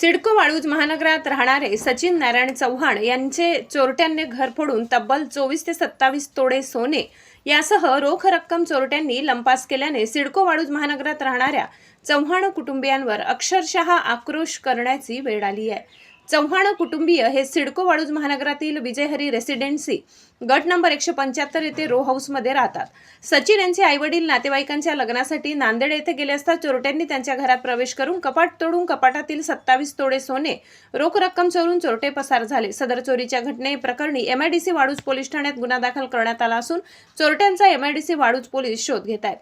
सिडको वाळूज महानगरात राहणारे सचिन नारायण चव्हाण यांचे चोरट्यांनी घर फोडून तब्बल चोवीस ते सत्तावीस तोडे सोने यासह रोख रक्कम चोरट्यांनी लंपास केल्याने सिडको वाळूज महानगरात राहणाऱ्या चव्हाण कुटुंबियांवर अक्षरशः आक्रोश करण्याची वेळ आली आहे. चव्हाण कुटुंबीय हे सिडको वाळूज महानगरातील विजयहरी रेसिडेन्सी गट नंबर एकशे पंच्याहत्तर येथे रो हाऊसमध्ये राहतात. सचिन यांचे आईवडील नातेवाईकांच्या लग्नासाठी नांदेड येथे गेले असता चोरट्यांनी त्यांच्या घरात प्रवेश करून कपाट तोडून कपाटातील सत्तावीस तोडे सोने रोख रक्कम चोरून चोरटे पसार झाले. सदर चोरीच्या घटनेप्रकरणी एमआयडीसी वाळूज पोलीस ठाण्यात गुन्हा दाखल करण्यात आला असून चोरट्यांचा एमआयडीसी वाळूज पोलीस शोध घेत आहेत.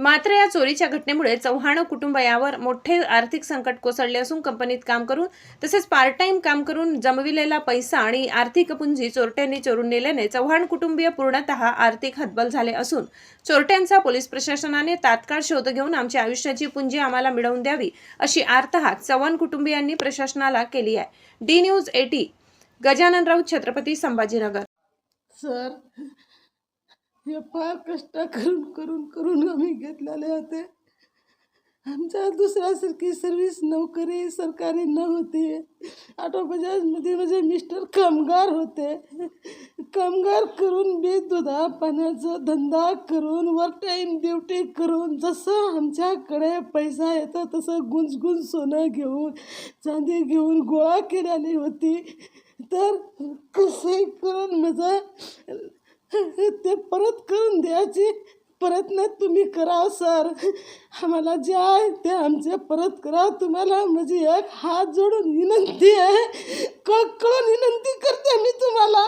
मात्र या चोरीच्या घटनेमुळे चव्हाण कुटुंब यावर मोठे आर्थिक संकट कोसळले असून कंपनीत काम करून तसेच पार्ट टाइम काम करून जमविलेला पैसा आणि आर्थिक पुंजी चोरट्यांनी चोरून नेल्याने चव्हाण कुटुंबीय पूर्णतः आर्थिक हतबल झाले असून चोरट्यांचा पोलीस प्रशासनाने तात्काळ शोध घेऊन आमच्या आयुष्याची पुंजी आम्हाला मिळवून द्यावी अशी आर्तहात चव्हाण कुटुंबियांनी प्रशासनाला केली आहे. D news AT Gajanan Raut Chhatrapati Sambhajinagar. Sir हे फार कष्ट करून करून करून आम्ही घेतलेले होते. आमच्या दुसऱ्यासारखी सर्विस नोकरी सरकारी नव्हती. ऑटो बजाजमध्ये माझे मिस्टर कामगार होते. कामगार करून बी दुधा पाण्याचा धंदा करून वर टाईम ड्युटी करून जसं आमच्याकडे पैसा येतो तसं गुंजगुंज सोनं घेऊन चांदी घेऊन गोळा केलेली होती. तर कसंही करून माझं ते परत करून द्यायची. प्रयत्न तुम्ही करा सर. आम्हाला जे आहे ते आमचे. परत करा तुम्हाला. म्हणजे एक हात जोडून विनंती आहे. कळून विनंती करते मी तुम्हाला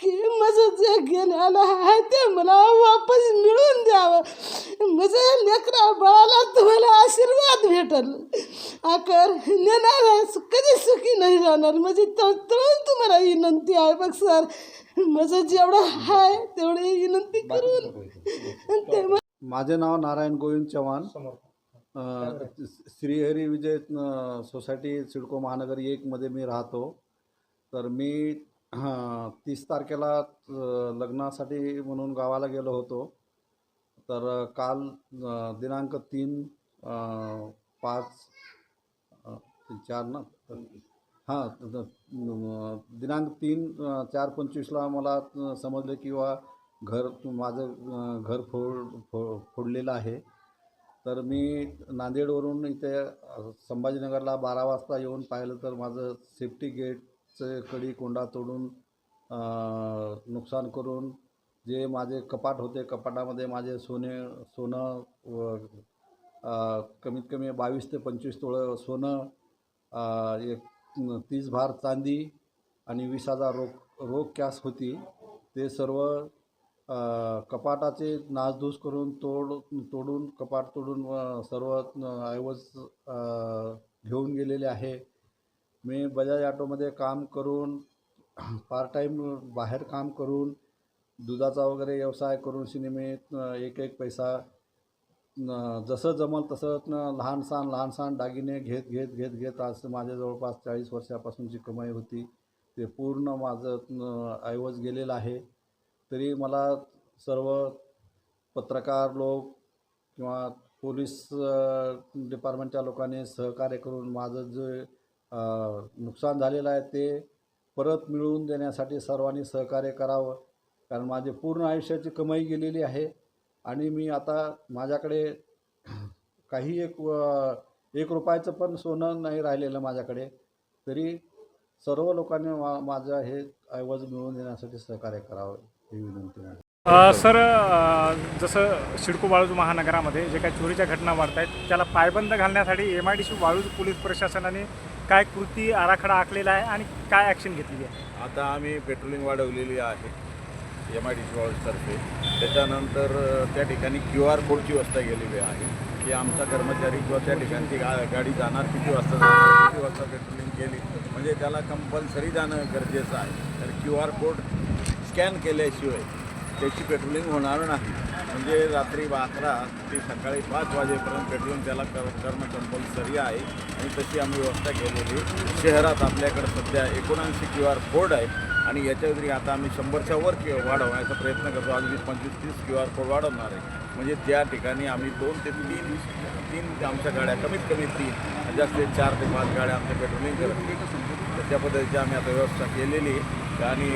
की माझं जे गेलेलं आहे ते मला वापस मिळवून द्यावं माझ्या लेकरा बाळाला तुम्हाला आशीर्वाद भेटल आकर नेणार आहे कधी सुखी नाही राहणार. माझी तळतळून तुम्हाला विनंती आहे बघ सर. माझं जेवढं आहे तेवढी विनंती करून. ते माझे नाव नारायण गोविंद चव्हाण. अ, श्रीहरी विजय अ, सोसायटी सिडको महानगर एकमध्ये मी राहतो. तर मी तीस तारखेला अ, लग्नासाठी म्हणून गावाला गेलो होतो. तर काल अ, दिनांक तीन अ, पाच चार ना? हां दिनांक तीन चार पंचवीसला मला समजलं की बा घर माझं घर फोड फो फोडलेलं आहे. तर मी नांदेडवरून इथे संभाजीनगरला बारा वाजता येऊन पाहिलं तर माझं सेफ्टी गेटचं कडी कोंडा तोडून नुकसान करून जे माझे कपाट होते कपाटामध्ये माझे सोने सोनं व कमीत कमी बावीस ते पंचवीस तोळं सोनं एक तीस भार चांदी आणि वीस हजार रोख रोख कॅश होती. ते सर्व कपाटाचे नासधूस करून तोड तोडून कपाट तोडून सर्व ऐवज घेऊन गेलेले आहे. मी बजाज ऑटोमध्ये काम करून पार्ट टाईम बाहेर काम करून दुधाचा वगैरे व्यवसाय करून सिनेमेत एक एक पैसा जसं जमल तसं लहान सहान लहान सहान दागिने घेत घेत घेत घेत आज माझ्या जवळपास चाळीस वर्षापासूनची कमाई होती. ते पूर्ण माझं ऐवज गेलेलं आहे. तरी मला सर्व पत्रकार लोक किंवा पोलीस डिपार्टमेंटच्या लोकांनी सहकार्य करून माझं जे नुकसान झालेलं आहे ते परत मिळवून देण्यासाठी सर्वांनी सहकार्य करावं. कारण माझे पूर्ण आयुष्याची कमाई गेलेली आहे. आणि मी आता माझ्याकडे काही एक व- एक रुपयाचं पण सोनं नाही राहिलेलं माझ्याकडे. तरी सर्व लोकांनी मा माझं हे ऐवज मिळवून देण्यासाठी सहकार्य करावं ही विनंती आहे. सर जसं सिडको वाळूज महानगरामध्ये जे काही चोरीच्या घटना वाढत आहेत त्याला पायबंद घालण्यासाठी M I D C Waluj police प्रशासनाने काय कृती आराखडा आखलेला आहे आणि काय ॲक्शन घेतलेली आहे? आता आम्ही पेट्रोलिंग वाढवलेली आहे. एम आय डी सी तर्फे त्याच्यानंतर त्या ठिकाणी क्यू आर कोडची व्यवस्था केलेली आहे की आमचा कर्मचारी किंवा त्या ठिकाणी ती गा गाडी जाणार किती वाजता जाणार किती वाजता पेट्रोलिंग केली म्हणजे त्याला कंपल्सरी जाणं गरजेचं आहे. तर क्यू आर कोड स्कॅन केल्याशिवाय त्याची पेट्रोलिंग होणार नाही. म्हणजे रात्री अकरा ते सकाळी पाच वाजेपर्यंत पेट्रोलिंग त्याला कर करणं कंपल्सरी आहे. आणि तशी आम्ही व्यवस्था केलेली शहरात आपल्याकडे सध्या एकोणऐंशी क्यू आर कोड आहे. आणि याच्या व्यतिरिक्त आता आम्ही शंभरच्या वर वाढवण्याचा प्रयत्न करतो. अगदी पंचवीस तीस क्यू आर कोड वाढवणार आहे. म्हणजे त्या ठिकाणी आम्ही दोन ते तीन तीन आमच्या गाड्या कमीत कमी तीन जास्तीत चार ते पाच गाड्या आमच्या पेट्रोलिंग करत त्या पद्धतीची आम्ही आता व्यवस्था केलेली आहे. आणि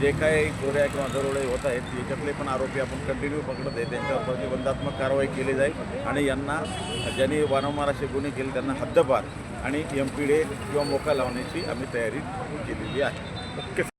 जे काही चोऱ्या किंवा दरोडे होत आहेत याच्यातले पण आरोपी आपण कंटिन्यू पकडत आहे. त्यांच्यावर प्रतिबंधात्मक कारवाई केली जाईल. आणि यांना ज्यांनी वारंवार असे गुन्हे केले त्यांना हद्दपार आणि एम पी डे किंवा मोका लावण्याची आम्ही तयारी केलेली आहे. que